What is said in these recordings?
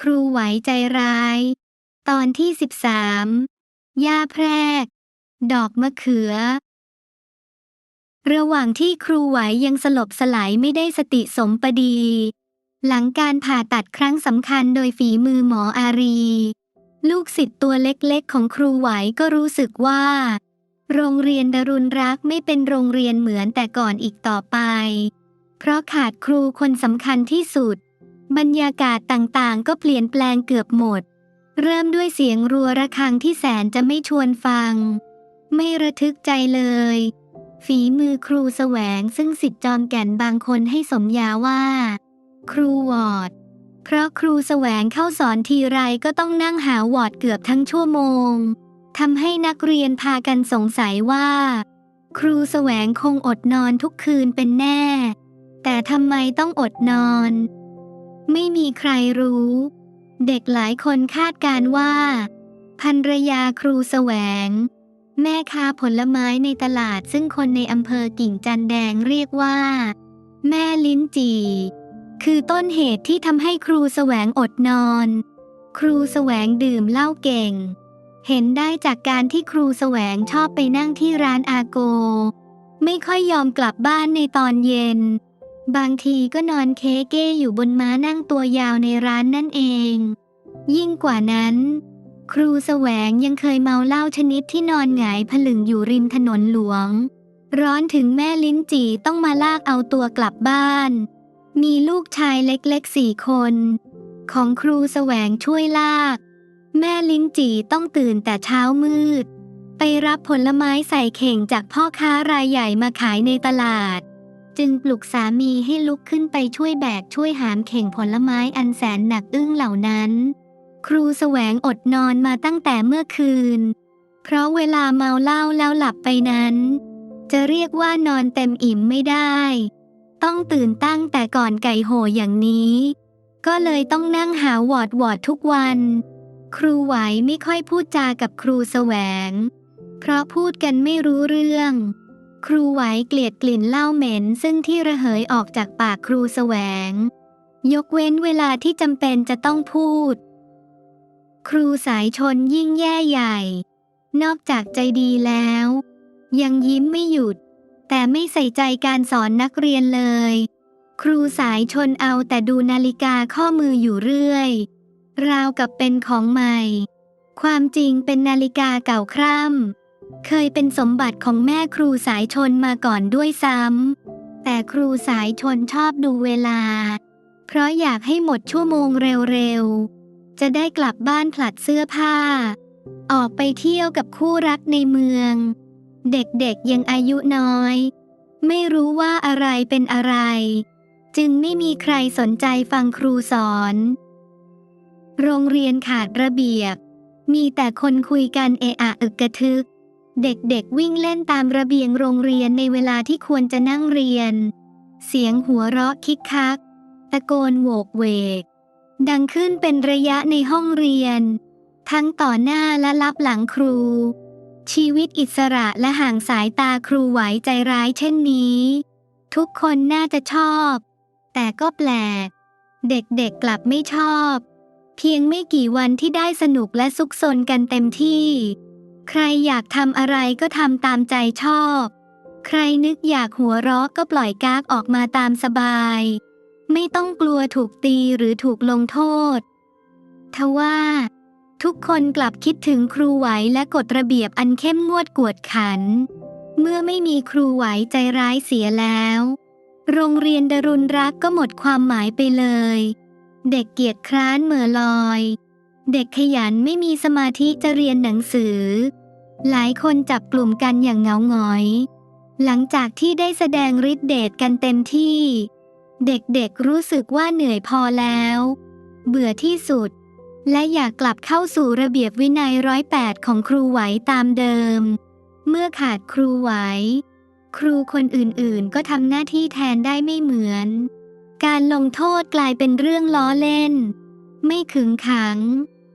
ครูไหวใจร้าย ตอนที่สิบสามย่าแพรก ดอกมะเขือ ระหว่างที่ครูไหวยังสลบสลายไม่ได้สติสมปดี หลังการผ่าตัดครั้งสำคัญโดยฝีมือหมออารี ลูกศิษย์ตัวเล็กๆ ของครูไหวก็รู้สึกว่า โรงเรียนดรุณรักไม่เป็นโรงเรียนเหมือนแต่ก่อนอีกต่อไป เพราะขาดครูคนสำคัญที่สุด บรรยากาศต่างๆ ก็เปลี่ยนแปลงเกือบหมด เริ่มด้วยเสียงรัวระฆังที่แสนจะไม่ชวนฟัง ไม่ระทึกใจเลย ฝีมือครูแสวงซึ่งสิทธิ์จอมแก่นบางคนให้สมญาว่า ครูวอด เพราะครูแสวงเข้าสอนทีไรก็ต้องนั่งหาวอดเกือบทั้งชั่วโมงทำให้นักเรียนพากันสงสัยว่า ครูแสวงคงอดนอนทุกคืนเป็นแน่ แต่ทำไมต้องอดนอน ไม่มีใครรู้ เด็กหลายคนคาดการว่าภรรยาครูแสวง แม่ค้าผลไม้ในตลาดซึ่งคนในอำเภอกิ่งจันแดงเรียกว่า แม่ลิ้นจีคือต้นเหตุที่ทำให้ครูแสวงอดนอน ครูแสวงดื่มเหล้าเก่ง เห็นได้จากการที่ครูแสวงชอบไปนั่งที่ร้านอาโก ไม่ค่อยยอมกลับบ้านในตอนเย็น บางทีก็นอนเคเก้อยู่บนม้านั่งตัวยาวในร้านนั่นเอง ยิ่งกว่านั้น ครูแสวงยังเคยเมาเหล้าชนิดที่นอนหงายผลึงอยู่ริมถนนหลวง ร้อนถึงแม่ลิ้นจี่ต้องมาลากเอาตัวกลับบ้าน มีลูกชายเล็กๆสี่คน ของครูแสวงช่วยลาก แม่ลิ้นจี่ต้องตื่นแต่เช้ามืด ไปรับผลไม้ใส่เข่งจากพ่อค้ารายใหญ่มาขายในตลาด จึงปลุกสามีให้ลุกขึ้นไปช่วยแบกช่วยหามเข่งผลไม้อันแสนหนักอึ้งเหล่านั้น ครูแสวงอดนอนมาตั้งแต่เมื่อคืน เพราะเวลาเมาเหล้าแล้วหลับไปนั้น จะเรียกว่านอนเต็มอิ่มไม่ได้ ต้องตื่นตั้งแต่ก่อนไก่โหอย่างนี้ ก็เลยต้องนั่งหาวอดวอดทุกวัน ครูไหวไม่ค่อยพูดจากับครูแสวง เพราะพูดกันไม่รู้เรื่อง ครูไหวเกลียดกลิ่นเหล้าเหม็นซึ่งที่ระเหยออกจากปากครูแสวง ยกเว้นเวลาที่จำเป็นจะต้องพูด ครูสายชนยิ่งแย่ใหญ่ นอกจากใจดีแล้ว ยังยิ้มไม่หยุด แต่ไม่ใส่ใจการสอนนักเรียนเลย ครูสายชนเอาแต่ดูนาฬิกาข้อมืออยู่เรื่อย ราวกับเป็นของใหม่ ความจริงเป็นนาฬิกาเก่าคร่ำ เคยเป็นสมบัติของแม่ครูสายชนมาก่อนด้วยซ้ำ แต่ครูสายชนชอบดูเวลา เพราะอยากให้หมดชั่วโมงเร็วๆ จะได้กลับบ้านผลัดเสื้อผ้า ออกไปเที่ยวกับคู่รักในเมือง เด็กๆยังอายุน้อย ไม่รู้ว่าอะไรเป็นอะไร จึงไม่มีใครสนใจฟังครูสอน โรงเรียนขาดระเบียบ มีแต่คนคุยกันเอะอะอึกกระทึก เด็กๆวิ่งเล่นตามระเบียงโรงเรียนในเวลาที่ควรจะนั่งเรียน เสียงหัวเราะคิกคัก ตะโกนโวกเวก ดังขึ้นเป็นระยะในห้องเรียน ทั้งต่อหน้าและลับหลังครู ชีวิตอิสระและห่างสายตาครูไหวใจร้ายเช่นนี้ ทุกคนน่าจะชอบ แต่ก็แปลก เด็กๆกลับไม่ชอบ เพียงไม่กี่วันที่ได้สนุกและซุกซนกันเต็มที่ ใครอยากทำอะไรก็ทำตามใจชอบ ใครนึกอยากหัวเราะก็ปล่อยกากออกมาตามสบาย ไม่ต้องกลัวถูกตีหรือถูกลงโทษ ทว่า ทุกคนกลับคิดถึงครูไหวและกฎระเบียบอันเข้มงวดกวดขัน เมื่อไม่มีครูไหวใจร้ายเสียแล้ว โรงเรียนดรุณรักก็หมดความหมายไปเลย เด็กเกียจคร้านเหม่อลอย เด็กขยันไม่มีสมาธิจะเรียนหนังสือ หลายคนจับกลุ่มกันอย่างเงาหงอย หลังจากที่ได้แสดงฤทธิ์เดชกันเต็มที่ เด็กๆรู้สึกว่าเหนื่อยพอแล้ว เบื่อที่สุด และอยากกลับเข้าสู่ระเบียบวินัยร้อยแปดของครูไหวตามเดิม เมื่อขาดครูไหว ครูคนอื่นๆ ก็ทำหน้าที่แทนได้ไม่เหมือน การลงโทษกลายเป็นเรื่องล้อเล่น ไม่ขึงขัง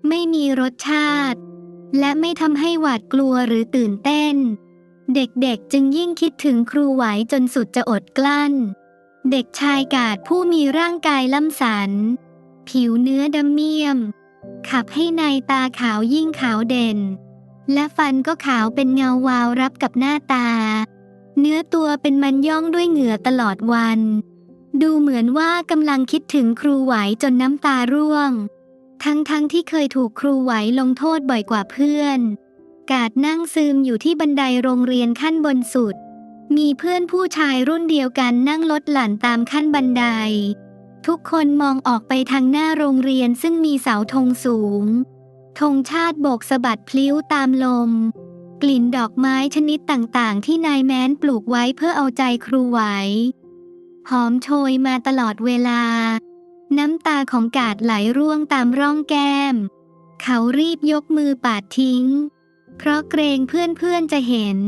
ไม่มีรสชาติ และไม่ทำให้หวาดกลัวหรือตื่นเต้น เด็กๆจึงยิ่งคิดถึงครูไหวจนสุดจะอดกลั้น เด็กชายกาดผู้มีร่างกายล่ำสัน ผิวเนื้อดำเมียม ขับให้ในตาขาวยิ่งขาวเด่น และฟันก็ขาวเป็นเงาวาวรับกับหน้าตา เนื้อตัวเป็นมันย่องด้วยเหงื่อตลอดวัน ดูเหมือนว่ากำลังคิดถึงครูไหวจนน้ำตาร่วง ทั้งๆทที่เคยถูกครูไหวลงโทษบ่อยกว่าเพื่อน กาดนั่งซึมอยู่ที่บันไดโรงเรียนขั้นบนสุด มีเพื่อนผู้ชายรุ่นเดียวกันนั่งลดหลั่นตามขั้นบันได ทุกคนมองออกไปทางหน้าโรงเรียนซึ่งมีเสาธงสูง ธงชาติโบกสะบัดพลิ้วตามลม กลิ่นดอกไม้ชนิดต่างๆ ที่นายแม้นปลูกไว้เพื่อเอาใจครูไหว หอมโชยมาตลอดเวลา น้ำตาของกาดไหลร่วงตามร่องแก้ม เขารีบยกมือปาดทิ้ง เพราะเกรงเพื่อนๆจะเห็น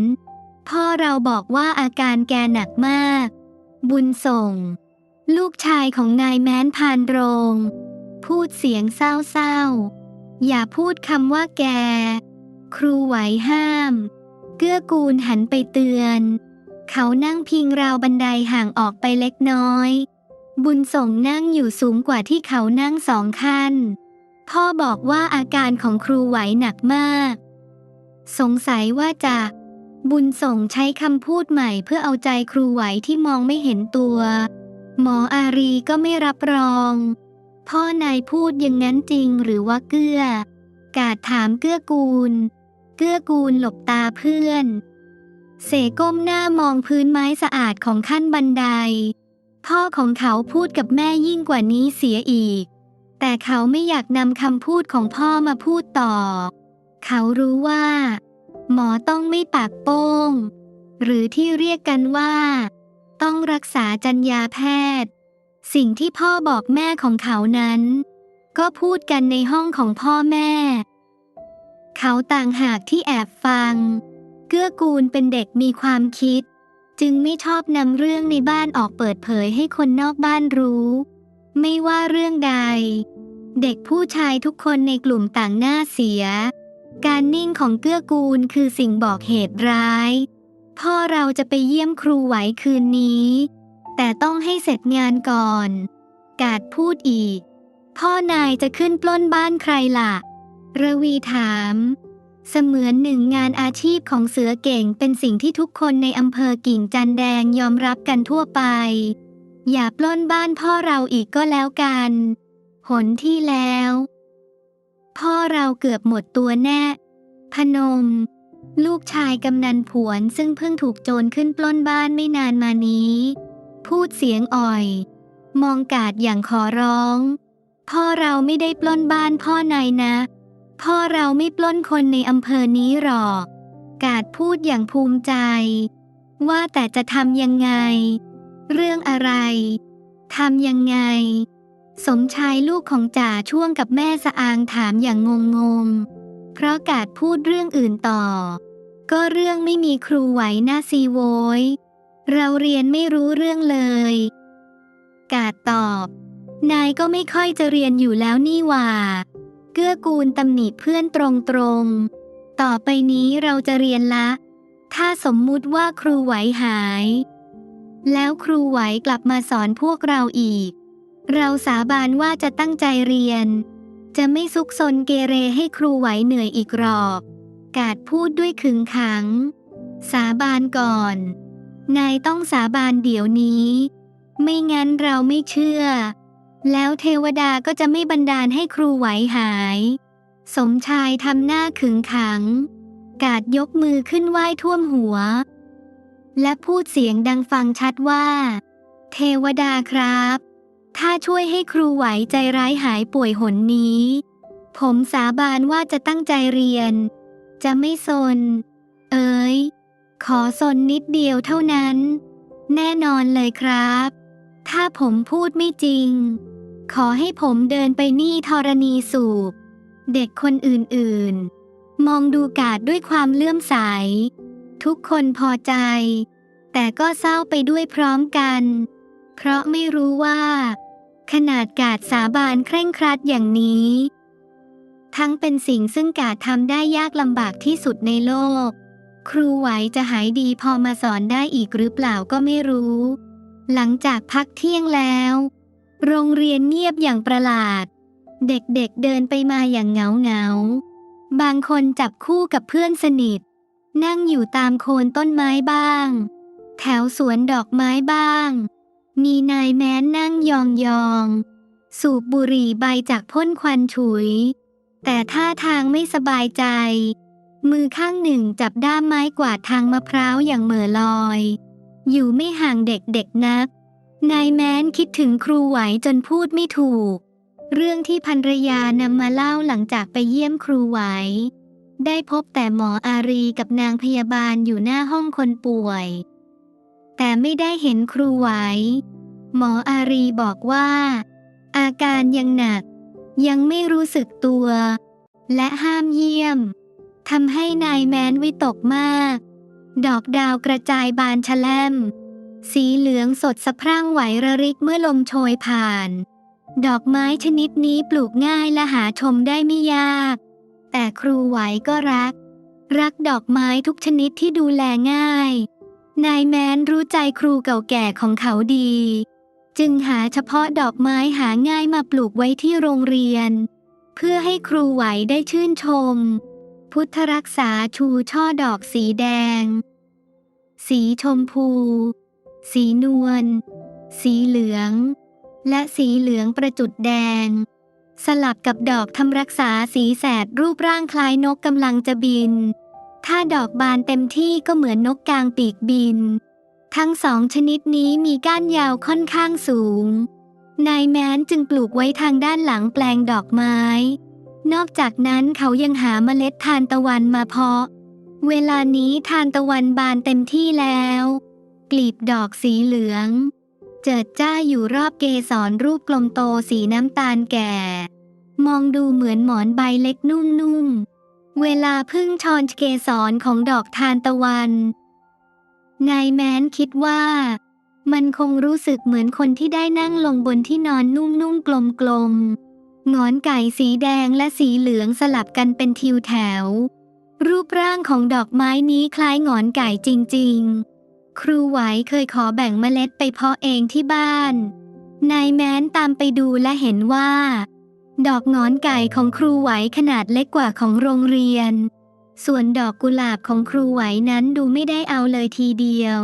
พ่อเราบอกว่าอาการแกหนักมาก บุญส่ง ลูกชายของนายแม้นพานโรง พูดเสียงเศร้าๆ อย่าพูดคำว่าแก ครูไหวห้าม เกื้อกูลหันไปเตือน เขานั่งพิงราวบันไดห่างออกไปเล็กน้อย บุญส่งนั่งอยู่สูงกว่าที่เขานั่งสองขั้น พ่อบอกว่าอาการของครูไหวหนักมาก สงสัยว่าจะ บุญส่งใช้คำพูดใหม่เพื่อเอาใจครูไหวที่มองไม่เห็นตัว หมออารีก็ไม่รับรอง พ่อนายพูดอย่างนั้นจริงหรือว่าเกื้อ กาดถามเกื้อกูล เกื้อกูลหลบตาเพื่อน เสก้มหน้ามองพื้นไม้สะอาดของขั้นบันได พ่อของเขาพูดกับแม่ยิ่งกว่านี้เสียอีก แต่เขาไม่อยากนำคำพูดของพ่อมาพูดต่อ เขารู้ว่า หมอต้องไม่ปากโป้ง หรือที่เรียกกันว่า ต้องรักษาจัญญาแพทย์ สิ่งที่พ่อบอกแม่ของเขานั้น ก็พูดกันในห้องของพ่อแม่ เขาต่างหากที่แอบฟัง เกื้อกูลเป็นเด็กมีความคิด จึงไม่ชอบนำเรื่องในบ้านออกเปิดเผยให้คนนอกบ้านรู้ ไม่ว่าเรื่องใด เด็กผู้ชายทุกคนในกลุ่มต่างหน้าเสีย การนิ่งของเกื้อกูลคือสิ่งบอกเหตุร้าย พ่อเราจะไปเยี่ยมครูไหวคืนนี้ แต่ต้องให้เสร็จงานก่อน กาดพูดอีก พ่อนายจะขึ้นปล้นบ้านใครล่ะ ระวีถาม เสมือนหนึ่งงานอาชีพของเสือเก่งเป็นสิ่งที่ทุกคนในอำเภอกิ่งจันแดงยอมรับกันทั่วไป อย่าปล้นบ้านพ่อเราอีกก็แล้วกัน หนที่แล้ว พ่อเราเกือบหมดตัวแน่ พนม ลูกชายกำนันผวนซึ่งเพิ่งถูกโจรขึ้นปล้นบ้านไม่นานมานี้ พูดเสียงอ่อย มองกาดอย่างขอร้อง พ่อเราไม่ได้ปล้นบ้านพ่อนายนะ พ่อเราไม่ปล้นคนในอำเภอนี้หรอก กาดพูดอย่างภูมิใจ ว่าแต่จะทำยังไง เรื่องอะไรทำยังไง สมชายลูกของจ่าช่วงกับแม่สะอางถามอย่างงงงๆเพราะกาดพูดเรื่องอื่นต่อ ก็เรื่องไม่มีครูไหวหน้าซีโวยเราเรียนไม่รู้เรื่องเลย กาดตอบ นายก็ไม่ค่อยจะเรียนอยู่แล้วนี่ว่า กื้อกูลตำหนิเพื่อนตรงๆ ต่อไปนี้เราจะเรียนละ ถ้าสมมุติว่าครูไหวหาย แล้วครูไหวกลับมาสอนพวกเราอีก เราสาบานว่าจะตั้งใจเรียน จะไม่ซุกซนเกเรให้ครูไหวเหนื่อยอีกหรอกกาดพูดด้วยขึงขัง สาบานก่อน นายต้องสาบานเดี๋ยวนี้ ไม่งั้นเราไม่เชื่อ แล้วเทวดาก็จะไม่บันดาลให้ครูไหวหาย สมชายทำหน้าขึงขัง กาดยกมือขึ้นไหว้ท่วมหัว และพูดเสียงดังฟังชัดว่า เทวดาครับ ถ้าช่วยให้ครูไหวใจร้ายหายป่วยหนนี้ ผมสาบานว่าจะตั้งใจเรียน จะไม่ซน เอ๋ยขอซนนิดเดียวเท่านั้น แน่นอนเลยครับ ถ้าผมพูดไม่จริง ขอให้ผมเดินไปนี่ธรณีสูบ เด็กคนอื่นๆ มองดูกาดด้วยความเลื่อมใส ทุกคนพอใจ แต่ก็เศร้าไปด้วยพร้อมกัน เพราะไม่รู้ว่า ขนาดกาดสาบานเคร่งครัดอย่างนี้ ทั้งเป็นสิ่งซึ่งกาดทำได้ยากลำบากที่สุดในโลก ครูไหวจะหายดีพอมาสอนได้อีกหรือเปล่าก็ไม่รู้ หลังจากพักเที่ยงแล้ว โรงเรียนเงียบอย่างประหลาด เด็กๆเดินไปมาอย่างเหงาเงาๆบางคนจับคู่กับเพื่อนสนิท นั่งอยู่ตามโคนต้นไม้บ้าง แถวสวนดอกไม้บ้าง มีนายแม้นนั่งยองๆสูบบุหรี่ใบจากพ่นควันฉุย แต่ท่าทางไม่สบายใจ มือข้างหนึ่งจับด้ามไม้กวาดทางมะพร้าวอย่างเหม่อลอย อยู่ไม่ห่างเด็กๆนัก นายแม้นคิดถึงครูไหวจนพูดไม่ถูก เรื่องที่ภรรยานำมาเล่าหลังจากไปเยี่ยมครูไหว ได้พบแต่หมออารีกับนางพยาบาลอยู่หน้าห้องคนป่วย แต่ไม่ได้เห็นครูไหว หมออารีบอกว่า อาการยังหนัก ยังไม่รู้สึกตัว และห้ามเยี่ยมทำให้นายแม้นวิตกมาก ดอกดาวกระจายบานชะแลม สีเหลืองสดสะพรั่งไหวระริกเมื่อลมโชยผ่าน ดอกไม้ชนิดนี้ปลูกง่ายและหาชมได้ไม่ยาก แต่ครูไหวก็รัก รักดอกไม้ทุกชนิดที่ดูแลง่าย นายแมนรู้ใจครูเก่าแก่ของเขาดี จึงหาเฉพาะดอกไม้หาง่ายมาปลูกไว้ที่โรงเรียน เพื่อให้ครูไหวได้ชื่นชม พุทธรักษาชูช่อดอกสีแดง สีชมพู สีนวล สีเหลือง และสีเหลืองประจุดแดง สลับกับดอกทำรักษาสีแสดรูปร่างคล้ายนกกำลังจะบิน ถ้าดอกบานเต็มที่ก็เหมือนนกกลางปีกบิน ทั้งสองชนิดนี้มีก้านยาวค่อนข้างสูง นายแม้นจึงปลูกไว้ทางด้านหลังแปลงดอกไม้ นอกจากนั้นเขายังหาเมล็ดทานตะวันมาเพาะ เวลานี้ทานตะวันบานเต็มที่แล้ว กลีบดอกสีเหลือง เจิดจ้าอยู่รอบเกสรรูปกลมโตสีน้ำตาลแก่ มองดูเหมือนหมอนใบเล็กนุ่มๆ เวลาพึ่งชอนเกสรของดอกทานตะวัน นายแมนคิดว่า มันคงรู้สึกเหมือนคนที่ได้นั่งลงบนที่นอนนุ่มๆกลมๆ งอนไก่สีแดงและสีเหลืองสลับกันเป็นทิวแถว รูปร่างของดอกไม้นี้คล้ายงอนไก่จริง ๆ ครูไหวเคยขอแบ่งเมล็ดไปเพาะเองที่บ้าน นายแม้นตามไปดูและเห็นว่า ดอกงอนไก่ของครูไหวขนาดเล็กกว่าของโรงเรียน ส่วนดอกกุหลาบของครูไหวนั้นดูไม่ได้เอาเลยทีเดียว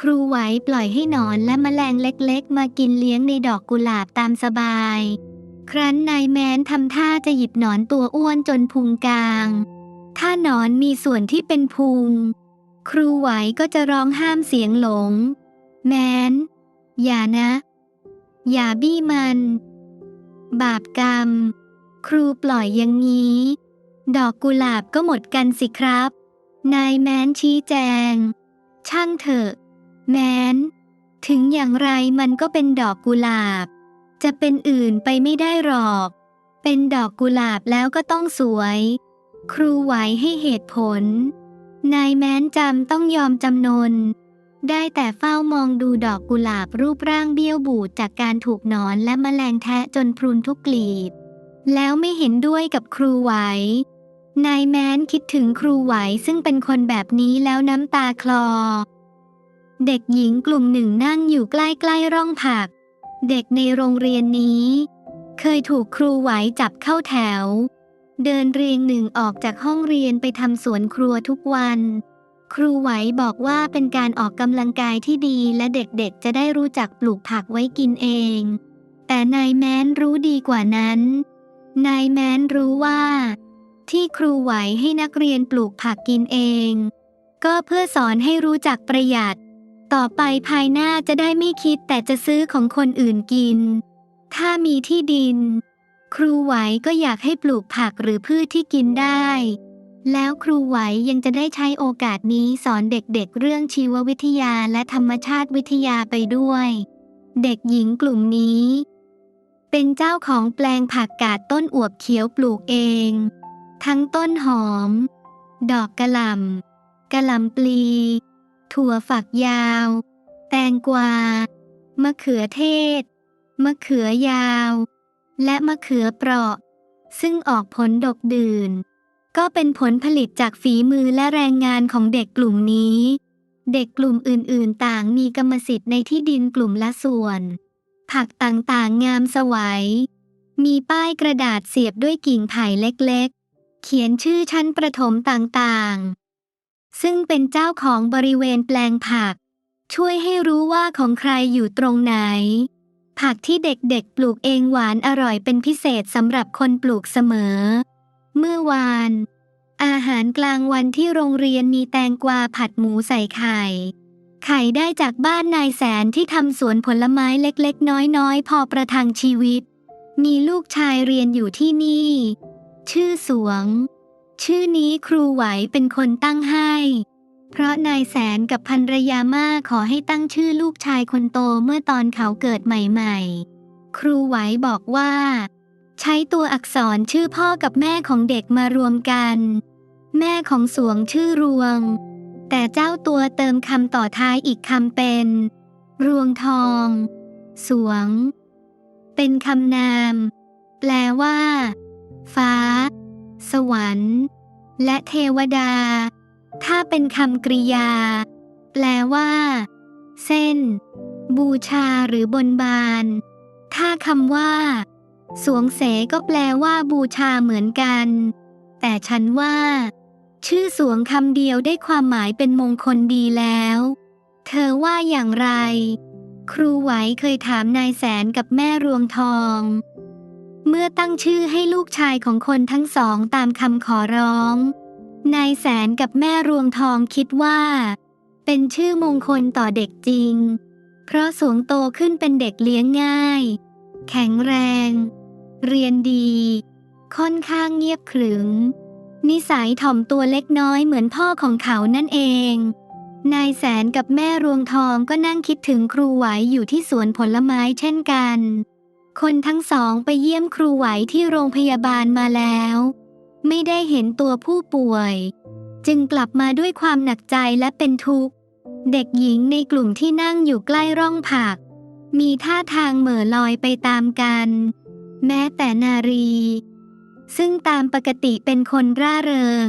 ครูไหวปล่อยให้หนอนและแมลงเล็กๆ มากินเลี้ยงในดอกกุหลาบตามสบาย ครั้นนายแม้นทำท่าจะหยิบหนอนตัวอ้วนจนพุงกลาง ถ้าหนอนมีส่วนที่เป็นพุง ครูไหวก็จะร้องห้ามเสียงหลง แม้น อย่านะ อย่าบี้มัน บาปกรรม ครูปล่อยอย่างนี้ ดอกกุหลาบก็หมดกันสิครับ นายแม้นชี้แจง ช่างเถอะ แม้น ถึงอย่างไรมันก็เป็นดอกกุหลาบ จะเป็นอื่นไปไม่ได้หรอก เป็นดอกกุหลาบแล้วก็ต้องสวย ครูไหวให้เหตุผล นายแม้นจำต้องยอมจำนน ได้แต่เฝ้ามองดูดอกกุหลาบรูปร่างเบี้ยวบูดจากการถูกนอนและแมลงแทะจนพรุนทุกกลีบ แล้วไม่เห็นด้วยกับครูไหวนายแม้นคิดถึงครูไหวซึ่งเป็นคนแบบนี้แล้วน้ำตาคลอ เด็กหญิงกลุ่มหนึ่งนั่งอยู่ใกล้ๆร่องผัก เด็กในโรงเรียนนี้ เคยถูกครูไหวจับเข้าแถว เดินเรียงหนึ่งออกจากห้องเรียนไปทำสวนครัวทุกวัน ครูไหวบอกว่าเป็นการออกกำลังกายที่ดีและเด็กๆ จะได้รู้จักปลูกผักไว้กินเอง แต่นายแม้นรู้ดีกว่านั้น นายแม้นรู้ว่า ที่ครูไหวให้นักเรียนปลูกผักกินเอง ก็เพื่อสอนให้รู้จักประหยัด ต่อไปภายหน้าจะได้ไม่คิดแต่จะซื้อของคนอื่นกิน ถ้ามีที่ดิน ครูไหวก็อยากให้ปลูกผักหรือพืชที่กินได้ แล้วครูไหวยังจะได้ใช้โอกาสนี้สอนเด็กๆเรื่องชีววิทยาและธรรมชาติวิทยาไปด้วย เด็กหญิงกลุ่มนี้ เป็นเจ้าของแปลงผักกาดต้นอวบเขียวปลูกเอง ทั้งต้นหอม ดอกกระหล่ำกระหล่ำปลี ถั่วฝักยาว แตงกวา มะเขือเทศ มะเขือยาว และมะเขือเปราะ ซึ่งออกผลดกดื่น ก็เป็นผลผลิตจากฝีมือและแรงงานของเด็กกลุ่มนี้ เด็กกลุ่มอื่นๆ ต่างมีกรรมสิทธิ์ในที่ดินกลุ่มละส่วน ผักต่างๆ งามสวยมีป้ายกระดาษเสียบด้วยกิ่งไผ่เล็กๆ เขียนชื่อชั้นประถมต่างๆ ซึ่งเป็นเจ้าของบริเวณแปลงผัก ช่วยให้รู้ว่าของใครอยู่ตรงไหน ผักที่เด็กๆ ปลูกเองหวานอร่อยเป็นพิเศษสำหรับคนปลูกเสมอ เมื่อวาน อาหารกลางวันที่โรงเรียนมีแตงกวาผัดหมูใส่ไข่ ไข่ได้จากบ้านนายแสนที่ทำสวนผลไม้เล็กๆ น้อยๆ พอประทังชีวิต มีลูกชายเรียนอยู่ที่นี่ ชื่อสวง ชื่อนี้ครูไหวเป็นคนตั้งให้ เพราะนายแสนกับภรรยาม่าขอให้ตั้งชื่อลูกชายคนโตเมื่อตอนเขาเกิดใหม่ๆ ครูไหวบอกว่า ใช้ตัวอักษรชื่อพ่อกับแม่ของเด็กมารวมกัน แม่ของสวงชื่อรวง แต่เจ้าตัวเติมคำต่อท้ายอีกคำเป็น รวงทอง สวง เป็นคำนาม แปลว่า ฟ้า สวรรค์ และเทวดา ถ้าเป็นคำกริยา แปลว่า เส้น บูชาหรือบนบาน ถ้าคำว่า สวงเสก็แปลว่าบูชาเหมือนกัน แต่ฉันว่า ชื่อสวงคำเดียวได้ความหมายเป็นมงคลดีแล้ว เธอว่าอย่างไร ครูไหวเคยถามนายแสนกับแม่รวงทอง เมื่อตั้งชื่อให้ลูกชายของคนทั้งสองตามคำขอร้อง นายแสนกับแม่รวงทองคิดว่า เป็นชื่อมงคลต่อเด็กจริง เพราะสวงโตขึ้นเป็นเด็กเลี้ยงง่าย แข็งแรง เรียนดี ค่อนข้างเงียบขรึมนิสัยถ่อมตัวเล็กน้อยเหมือนพ่อของเขานั่นเอง นายแสนกับแม่รวงทองก็นั่งคิดถึงครูไหวอยู่ที่สวนผลไม้เช่นกัน คนทั้งสองไปเยี่ยมครูไหวที่โรงพยาบาลมาแล้ว ไม่ได้เห็นตัวผู้ป่วย จึงกลับมาด้วยความหนักใจและเป็นทุกข์ เด็กหญิงในกลุ่มที่นั่งอยู่ใกล้ร่องผัก มีท่าทางเหม่อลอยไปตามกัน แม้แต่นารี ซึ่งตามปกติเป็นคนร่าเริง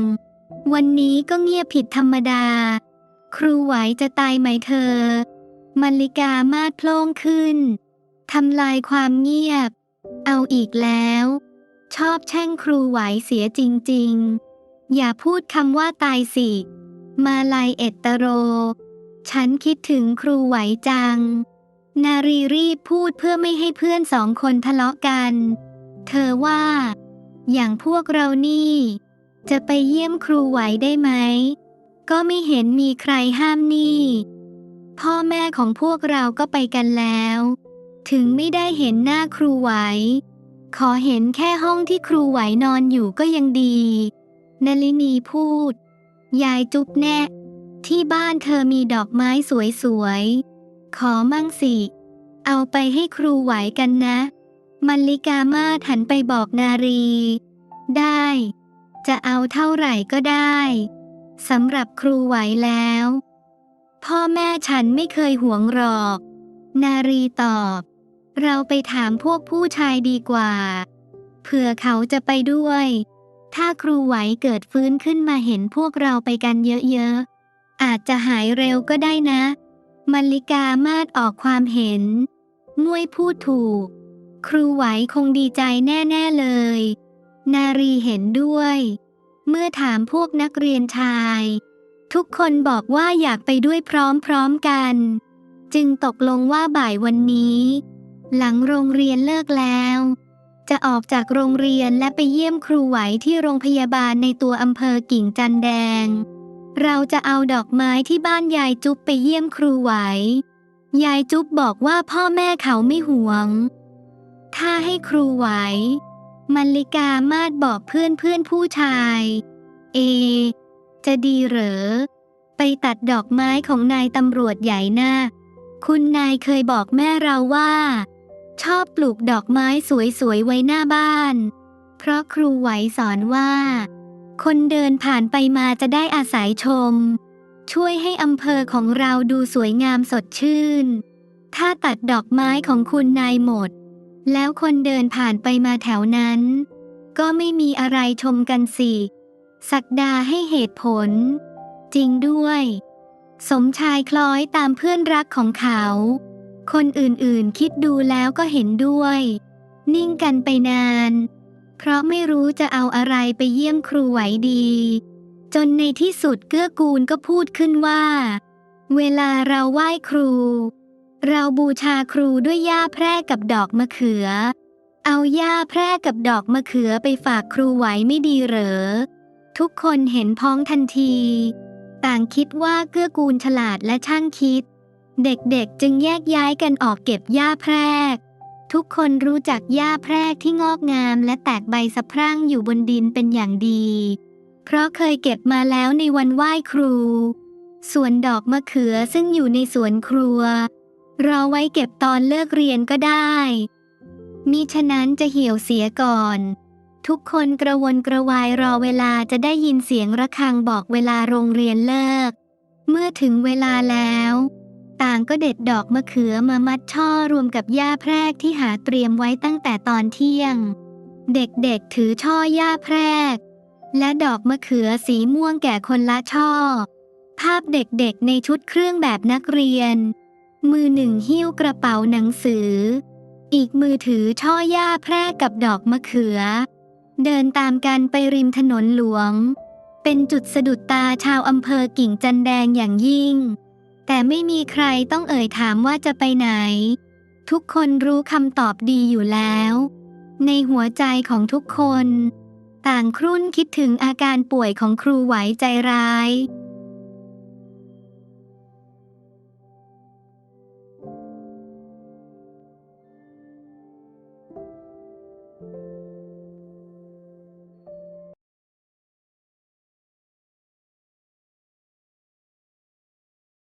วันนี้ก็เงียบผิดธรรมดา ครูไหวจะตายไหมเธอ มัลลิกามาดโพล่งขึ้น ทำลายความเงียบ เอาอีกแล้ว ชอบแช่งครูไหวเสียจริง ๆ อย่าพูดคำว่าตายสิ มาลายเอตตโร ฉันคิดถึงครูไหวจัง นารีรีบพูดเพื่อไม่ให้เพื่อนสองคนทะเลาะกัน เธอว่า อย่างพวกเรานี่ จะไปเยี่ยมครูไหวได้ไหม ก็ไม่เห็นมีใครห้ามนี่ พ่อแม่ของพวกเราก็ไปกันแล้ว ถึงไม่ได้เห็นหน้าครูไหว ขอเห็นแค่ห้องที่ครูไหวนอนอยู่ก็ยังดีนลินีพูด ยายจุ๊บแนะที่บ้านเธอมีดอกไม้สวยๆ ขอมั่งสิ เอาไปให้ครูไหวกันนะ มัลลิกามาถันไปบอกนารี ได้ จะเอาเท่าไหร่ก็ได้สำหรับครูไหวแล้ว พ่อแม่ฉันไม่เคยหวงหรอก นารีตอบ เราไปถามพวกผู้ชายดีกว่า เผื่อเขาจะไปด้วย ถ้าครูไหวเกิดฟื้นขึ้นมาเห็นพวกเราไปกันเยอะๆ อาจจะหายเร็วก็ได้นะ มัลลิกามาดออกความเห็นมวยพูดถูก ครูไหวคงดีใจแน่ๆเลย นารีเห็นด้วย เมื่อถามพวกนักเรียนชาย ทุกคนบอกว่าอยากไปด้วยพร้อมๆกัน จึงตกลงว่าบ่ายวันนี้ หลังโรงเรียนเลิกแล้ว จะออกจากโรงเรียนและไปเยี่ยมครูไหวที่โรงพยาบาลในตัวอำเภอกิ่งจันแดง เราจะเอาดอกไม้ที่บ้านยายจุ๊บไปเยี่ยมครูไหว ยายจุ๊บบอกว่าพ่อแม่เขาไม่ห่วง ถ้าให้ครูไหว มัลลิกามาดบอกเพื่อนเพื่อนผู้ชาย เอ จะดีเหรอ ไปตัดดอกไม้ของนายตำรวจใหญ่นะคุณนายเคยบอกแม่เราว่า ชอบปลูกดอกไม้สวยๆ ไว้หน้าบ้าน เพราะครูไหวสอนว่า คนเดินผ่านไปมาจะได้อาศัยชม ช่วยให้อำเภอของเราดูสวยงามสดชื่น ถ้าตัดดอกไม้ของคุณนายหมด แล้วคนเดินผ่านไปมาแถวนั้น ก็ไม่มีอะไรชมกันสิสักดาให้เหตุผล จริงด้วย สมชายคล้อยตามเพื่อนรักของเขา คนอื่นๆคิดดูแล้วก็เห็นด้วย นิ่งกันไปนาน เพราะไม่รู้จะเอาอะไรไปเยี่ยมครูไหวดี จนในที่สุดเกื้อกูลก็พูดขึ้นว่า เวลาเราไหว้ครู เราบูชาครูด้วยหญ้าแพร่กับดอกมะเขือ เอาหญ้าแพร่กับดอกมะเขือไปฝากครูไหวไม่ดีเหรอ ทุกคนเห็นพ้องทันที ต่างคิดว่าเกื้อกูลฉลาดและช่างคิด เด็กๆ จึงแยกย้ายกันออกเก็บหญ้าแพรก ทุกคนรู้จักหญ้าแพรกที่งอกงามและแตกใบสะพรั่งอยู่บนดินเป็นอย่างดี เพราะเคยเก็บมาแล้วในวันไหว้ครู ส่วนดอกมะเขือซึ่งอยู่ในสวนครัว รอไว้เก็บตอนเลิกเรียนก็ได้มิฉะนั้นจะเหี่ยวเสียก่อน ทุกคนกระวนกระวายรอเวลาจะได้ยินเสียงระฆังบอกเวลาโรงเรียนเลิก เมื่อถึงเวลาแล้ว ต่างก็เด็ดดอกมะเขือมามัดช่อรวมกับหญ้าแพรกที่หาเตรียมไว้ตั้งแต่ตอนเที่ยง เด็กๆถือช่อหญ้าแพรก และดอกมะเขือสีม่วงแก่คนละช่อ ภาพเด็กๆในชุดเครื่องแบบนักเรียน มือหนึ่งหิ้วกระเป๋าหนังสือ อีกมือถือช่อหญ้าแพรกกับดอกมะเขือ เดินตามกันไปริมถนนหลวง เป็นจุดสะดุดตาชาวอำเภอกิ่งจันแดงอย่างยิ่ง แต่ไม่มีใครต้องเอ่ยถามว่าจะไปไหน ทุกคนรู้คำตอบดีอยู่แล้ว ในหัวใจของทุกคน ต่างครุ่นคิดถึงอาการป่วยของครูไหวใจร้าย